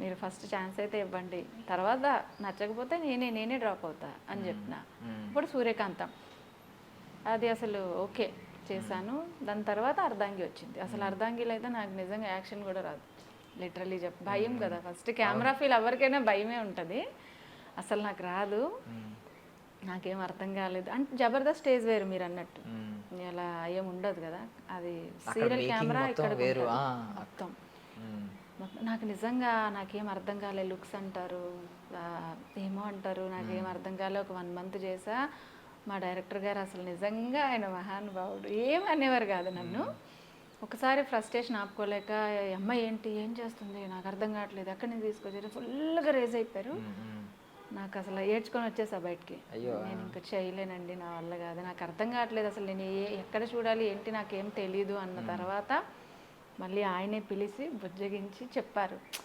మీరు first chance అయితే ఇవ్వండి. తర్వాత నచ్చకపోతే నేనే నేనే డ్రాప్ అవుతా అని చెప్పిన. ఇప్పుడు సూర్యకాంతం. అది అసలు ఓకే చేశాను. దాని తర్వాత అర్ధాంగి వచ్చింది. అసలు అర్ధాంగిలో అయితే నాకు నిజంగా యాక్షన్ కూడా రాదు. లిటరలీ చెప్ భయం కదా ఫస్ట్ కెమెరా ఫీల్ ఎవరికైనా భయమే ఉంటుంది. అసలు నాకు రాదు. నాకేం అర్థం కాలేదు. అంటే జబర్దస్త్ స్టేజ్ వేరు మీరు అన్నట్టు. అలా ఏం ఉండదు కదా. అది సీరియల్ కెమెరా ఇక్కడ మొత్తం. నాకు నిజంగా నాకేం అర్థం కాలే లుక్స్ అంటారు ఏమో అంటారు. నాకేం అర్థం కాలే. ఒక వన్ మంత్ చేసా. మా డైరెక్టర్ గారు అసలు నిజంగా ఆయన మహానుభావుడు. ఏం అనేవారు కాదు నన్ను. ఒకసారి ఫ్రస్ట్రేషన్ ఆపుకోలేక "ఈ అమ్మాయి ఏంటి? ఏం చేస్తుంది? నాకు అర్థం కావట్లేదు. ఎక్కడి నుంచి తీసుకొచ్చారు? ఫుల్గా రేజ్ అయిపోయారు. నాకు అసలు ఏడ్చుకొని వచ్చేసా బయటికి. నేను ఇంకా చేయలేనండి నా వల్ల కాదు. నాకు అర్థం కావట్లేదు. అసలు నేను ఏ ఎక్కడ చూడాలి? ఏంటి? నాకేం తెలీదు అన్న తర్వాత మళ్ళీ ఆయనే పిలిచి బుజ్జగించి చెప్పారు.